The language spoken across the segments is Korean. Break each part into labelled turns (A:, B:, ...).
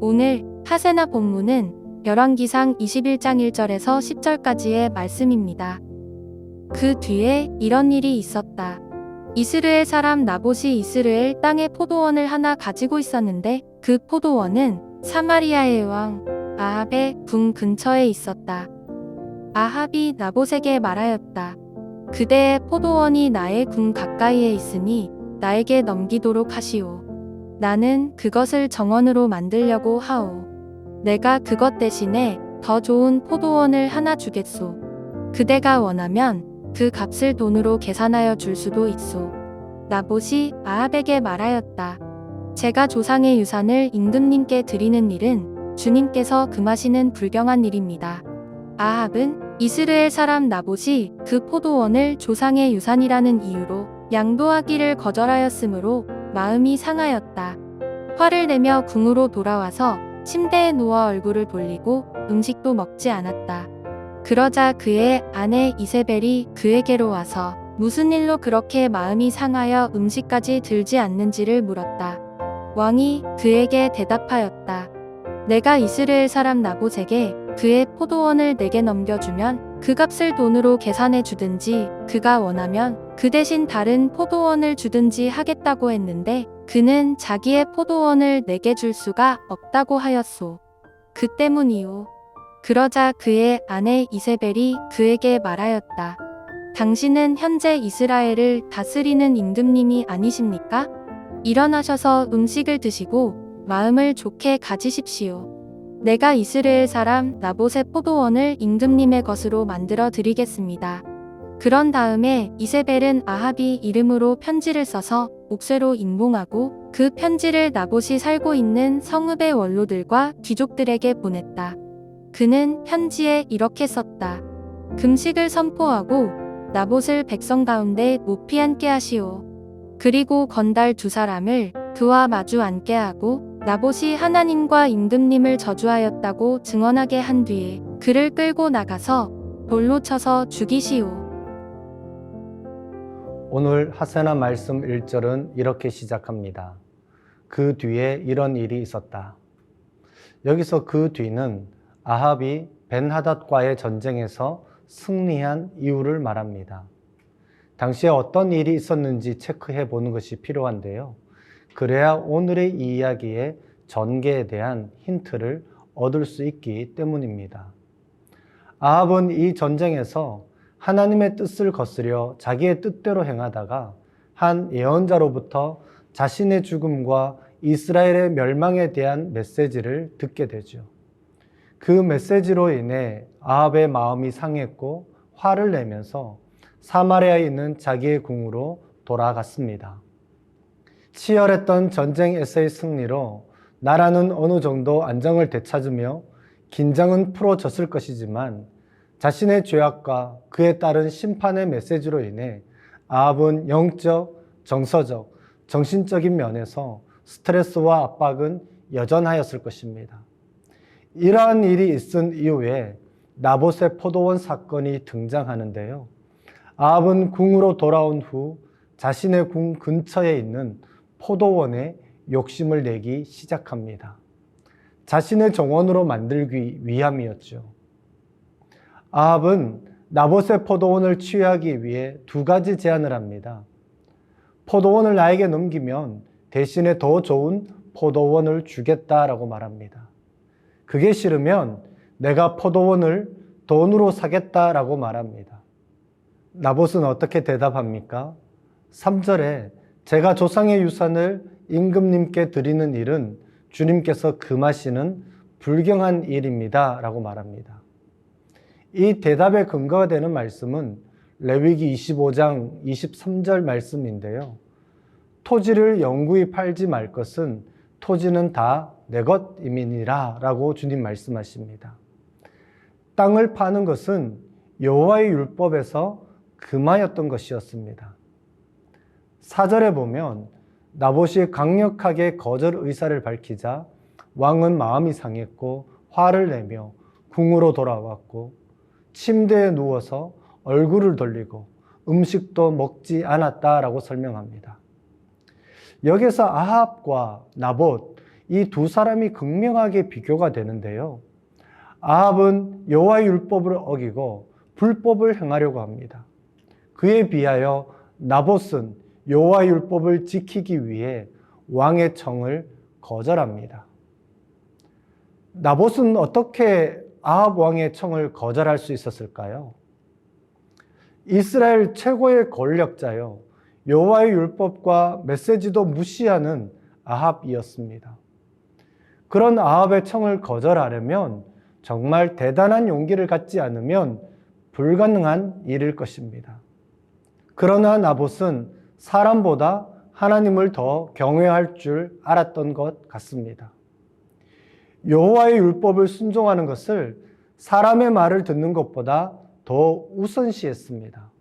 A: 오늘 하세나 본문은 열왕기상 21장 1절에서 10절까지의 말씀입니다. 그 뒤에 이런 일이 있었다. 이스라엘 사람 나봇이 이스라엘 땅에 포도원을 하나 가지고 있었는데 그 포도원은 사마리아의 왕 아합의 궁 근처에 있었다. 아합이 나봇에게 말하였다. 그대의 포도원이 나의 궁 가까이에 있으니 나에게 넘기도록 하시오. 나는 그것을 정원으로 만들려고 하오. 내가 그것 대신에 더 좋은 포도원을 하나 주겠소. 그대가 원하면 그 값을 돈으로 계산하여 줄 수도 있소. 나봇이 아합에게 말하였다. 제가 조상의 유산을 임금님께 드리는 일은 주님께서 금하시는 불경한 일입니다. 아합은 이스라엘 사람 나봇이 그 포도원을 조상의 유산이라는 이유로 양도하기를 거절하였으므로 마음이 상하였다. 화를 내며 궁으로 돌아와서 침대에 누워 얼굴을 돌리고 음식도 먹지 않았다. 그러자 그의 아내 이세벨이 그에게로 와서 무슨 일로 그렇게 마음이 상하여 음식까지 들지 않는지를 물었다. 왕이 그에게 대답하였다. 내가 이스라엘 사람 나봇에게 그의 포도원을 내게 넘겨주면 그 값을 돈으로 계산해 주든지 그가 원하면 그 대신 다른 포도원을 주든지 하겠다고 했는데 그는 자기의 포도원을 내게 줄 수가 없다고 하였소. 그 때문이오. 그러자 그의 아내 이세벨이 그에게 말하였다. 당신은 현재 이스라엘을 다스리는 임금님이 아니십니까? 일어나셔서 음식을 드시고 마음을 좋게 가지십시오. 내가 이스라엘 사람 나봇의 포도원을 임금님의 것으로 만들어 드리겠습니다. 그런 다음에 이세벨은 아합이 이름으로 편지를 써서 옥쇠로 인봉하고 그 편지를 나봇이 살고 있는 성읍의 원로들과 귀족들에게 보냈다. 그는 편지에 이렇게 썼다. 금식을 선포하고 나봇을 백성 가운데 높이 앉게 하시오. 그리고 건달 두 사람을 그와 마주 앉게 하고 나봇이 하나님과 임금님을 저주하였다고 증언하게 한 뒤에 그를 끌고 나가서 돌로 쳐서 죽이시오.
B: 오늘 하세나 말씀 1절은 이렇게 시작합니다. 그 뒤에 이런 일이 있었다. 여기서 그 뒤는 아합이 벤하닷과의 전쟁에서 승리한 이유를 말합니다. 당시에 어떤 일이 있었는지 체크해 보는 것이 필요한데요. 그래야 오늘의 이 이야기의 전개에 대한 힌트를 얻을 수 있기 때문입니다. 아합은 이 전쟁에서 하나님의 뜻을 거스려 자기의 뜻대로 행하다가 한 예언자로부터 자신의 죽음과 이스라엘의 멸망에 대한 메시지를 듣게 되죠. 그 메시지로 인해 아합의 마음이 상했고 화를 내면서 사마리아에 있는 자기의 궁으로 돌아갔습니다. 치열했던 전쟁에서의 승리로 나라는 어느 정도 안정을 되찾으며 긴장은 풀어졌을 것이지만 자신의 죄악과 그에 따른 심판의 메시지로 인해 아합은 영적, 정서적, 정신적인 면에서 스트레스와 압박은 여전하였을 것입니다. 이러한 일이 있은 이후에 나봇의 포도원 사건이 등장하는데요. 아합은 궁으로 돌아온 후 자신의 궁 근처에 있는 포도원에 욕심을 내기 시작합니다. 자신의 정원으로 만들기 위함이었죠. 아합은 나봇의 포도원을 취하기 위해 두 가지 제안을 합니다. 포도원을 나에게 넘기면 대신에 더 좋은 포도원을 주겠다라고 말합니다. 그게 싫으면 내가 포도원을 돈으로 사겠다라고 말합니다. 나봇은 어떻게 대답합니까? 3절에 제가 조상의 유산을 임금님께 드리는 일은 주님께서 금하시는 불경한 일입니다. 라고 말합니다. 이 대답의 근거가 되는 말씀은 레위기 25장 23절 말씀인데요. 토지를 영구히 팔지 말 것은 토지는 다 내 것임이니라 라고 주님 말씀하십니다. 땅을 파는 것은 여호와의 율법에서 금하였던 것이었습니다. 사절에 보면 나봇이 강력하게 거절 의사를 밝히자 왕은 마음이 상했고 화를 내며 궁으로 돌아왔고 침대에 누워서 얼굴을 돌리고 음식도 먹지 않았다라고 설명합니다. 여기서 아합과 나봇 이 두 사람이 극명하게 비교가 되는데요. 아합은 여호와의 율법을 어기고 불법을 행하려고 합니다. 그에 비하여 나봇은 여호와의 율법을 지키기 위해 왕의 청을 거절합니다. 나봇은 어떻게 아합 왕의 청을 거절할 수 있었을까요? 이스라엘 최고의 권력자요. 여호와의 율법과 메시지도 무시하는 아합이었습니다. 그런 아합의 청을 거절하려면 정말 대단한 용기를 갖지 않으면 불가능한 일일 것입니다. 그러나 나봇은 사람보다 하나님을 더 경외할 줄 알았던 것 같습니다. 여호와의 율법을 순종하는 것을 사람의 말을 듣는 것보다 더 우선시했습니다.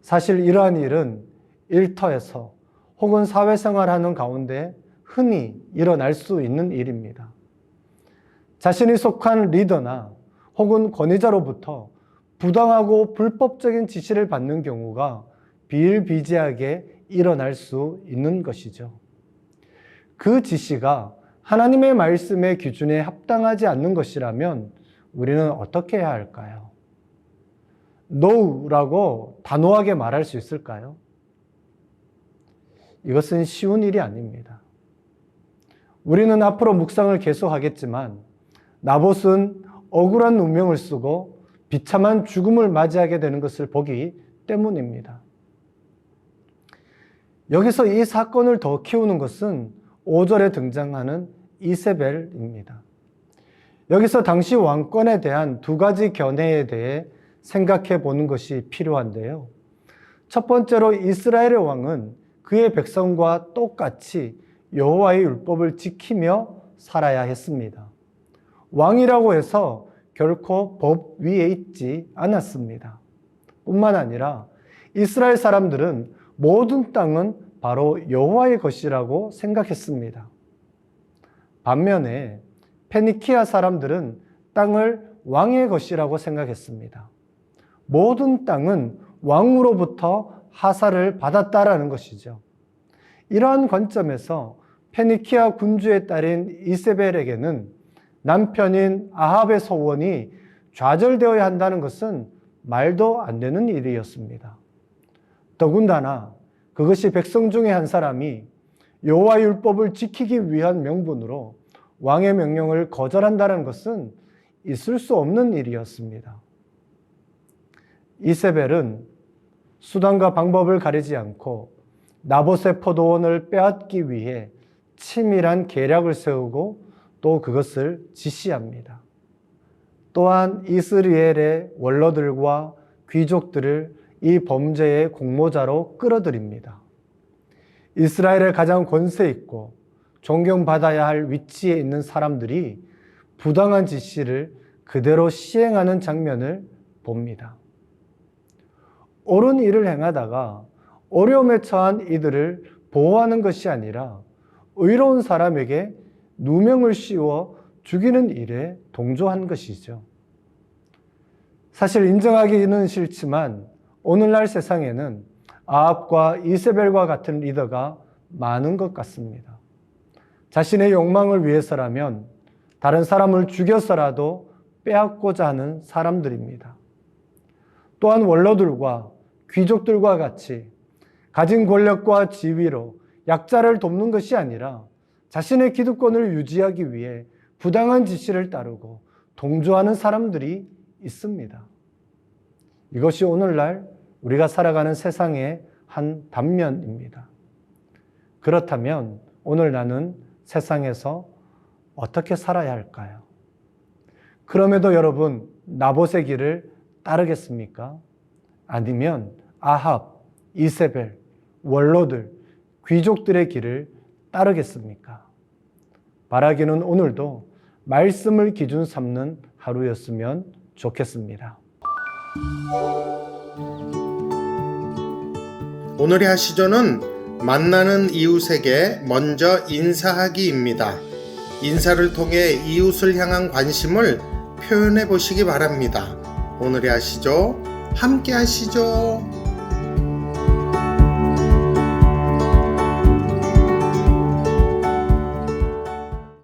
B: 사실 이러한 일은 일터에서 혹은 사회생활하는 가운데 흔히 일어날 수 있는 일입니다. 자신이 속한 리더나 혹은 권위자로부터 부당하고 불법적인 지시를 받는 경우가 비일비재하게 일어날 수 있는 것이죠. 그 지시가 하나님의 말씀의 기준에 합당하지 않는 것이라면 우리는 어떻게 해야 할까요? no라고 단호하게 말할 수 있을까요? 이것은 쉬운 일이 아닙니다. 우리는 앞으로 묵상을 계속하겠지만 나봇은 억울한 운명을 쓰고 비참한 죽음을 맞이하게 되는 것을 보기 때문입니다. 여기서 이 사건을 더 키우는 것은 5절에 등장하는 이세벨입니다. 여기서 당시 왕권에 대한 두 가지 견해에 대해 생각해 보는 것이 필요한데요. 첫 번째로 이스라엘의 왕은 그의 백성과 똑같이 여호와의 율법을 지키며 살아야 했습니다. 왕이라고 해서 결코 법 위에 있지 않았습니다. 뿐만 아니라 이스라엘 사람들은 모든 땅은 바로 여호와의 것이라고 생각했습니다. 반면에 페니키아 사람들은 땅을 왕의 것이라고 생각했습니다. 모든 땅은 왕으로부터 하사를 받았다라는 것이죠. 이러한 관점에서 페니키아 군주의 딸인 이세벨에게는 남편인 아합의 소원이 좌절되어야 한다는 것은 말도 안 되는 일이었습니다. 더군다나 그것이 백성 중에 한 사람이 여호와 율법을 지키기 위한 명분으로 왕의 명령을 거절한다는 것은 있을 수 없는 일이었습니다. 이세벨은 수단과 방법을 가리지 않고 나봇의 포도원을 빼앗기 위해 치밀한 계략을 세우고 또 그것을 지시합니다. 또한 이스라엘의 원로들과 귀족들을 이 범죄의 공모자로 끌어들입니다. 이스라엘의 가장 권세 있고 존경받아야 할 위치에 있는 사람들이 부당한 지시를 그대로 시행하는 장면을 봅니다. 옳은 일을 행하다가 어려움에 처한 이들을 보호하는 것이 아니라 의로운 사람에게 누명을 씌워 죽이는 일에 동조한 것이죠. 사실 인정하기는 싫지만 오늘날 세상에는 아합과 이세벨과 같은 리더가 많은 것 같습니다. 자신의 욕망을 위해서라면 다른 사람을 죽여서라도 빼앗고자 하는 사람들입니다. 또한 원로들과 귀족들과 같이 가진 권력과 지위로 약자를 돕는 것이 아니라 자신의 기득권을 유지하기 위해 부당한 지시를 따르고 동조하는 사람들이 있습니다. 이것이 오늘날 우리가 살아가는 세상의 한 단면입니다. 그렇다면 오늘 나는 세상에서 어떻게 살아야 할까요? 그럼에도 여러분, 나봇의 길을 따르겠습니까? 아니면 아합, 이세벨, 원로들, 귀족들의 길을 따르겠습니까? 바라기는 오늘도 말씀을 기준 삼는 하루였으면 좋겠습니다.
C: 오늘의 하시조는 만나는 이웃에게 먼저 인사하기입니다. 인사를 통해 이웃을 향한 관심을 표현해 보시기 바랍니다. 오늘의 하시조
B: 함께 하시죠.